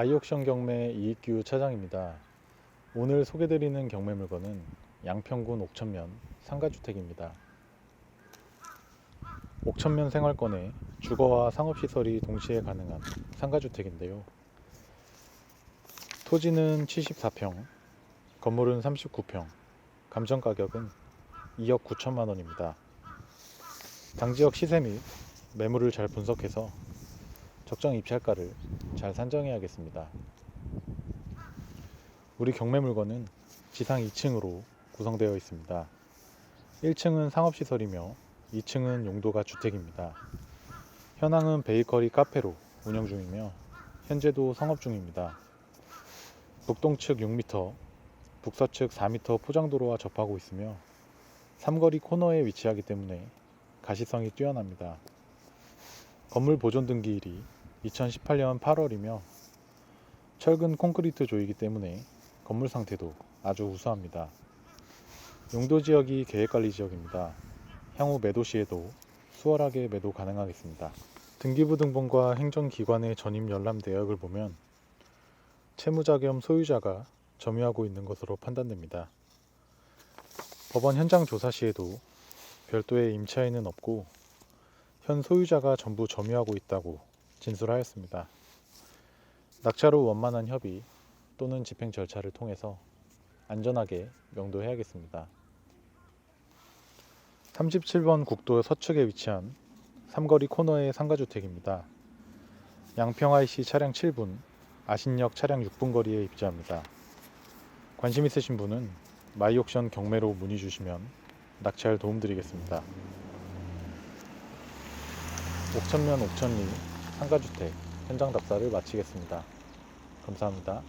마이옥션 경매 이익규 차장입니다. 오늘 소개드리는 경매 물건은 양평군 옥천면 상가주택입니다. 옥천면 생활권에 주거와 상업시설이 동시에 가능한 상가주택인데요. 토지는 74평, 건물은 39평, 감정 가격은 2억 9천만 원입니다. 당지역 시세 및 매물을 잘 분석해서 적정 입찰가를 잘 산정해야겠습니다. 우리 경매 물건은 지상 2층으로 구성되어 있습니다. 1층은 상업시설이며 2층은 용도가 주택입니다. 현황은 베이커리 카페로 운영 중이며 현재도 성업 중입니다. 북동측 6m, 북서측 4m 포장도로와 접하고 있으며 삼거리 코너에 위치하기 때문에 가시성이 뛰어납니다. 건물 보존 등기일이 2018년 8월이며 철근 콘크리트 조이기 때문에 건물 상태도 아주 우수합니다. 용도 지역이 계획관리 지역입니다. 향후 매도 시에도 수월하게 매도 가능하겠습니다. 등기부 등본과 행정기관의 전입 열람 내역을 보면 채무자 겸 소유자가 점유하고 있는 것으로 판단됩니다. 법원 현장 조사 시에도 별도의 임차인은 없고 현 소유자가 전부 점유하고 있다고 진술하였습니다. 낙찰후 원만한 협의 또는 집행 절차를 통해서 안전하게 명도해야겠습니다. 37번 국도 서측에 위치한 삼거리 코너의 상가주택입니다. 양평 IC 차량 7분, 아신역 차량 6분 거리에 입지합니다. 관심 있으신 분은 마이옥션 경매로 문의 주시면 낙찰 도움드리겠습니다. 옥천면 옥천리 상가주택 현장 답사를 마치겠습니다. 감사합니다.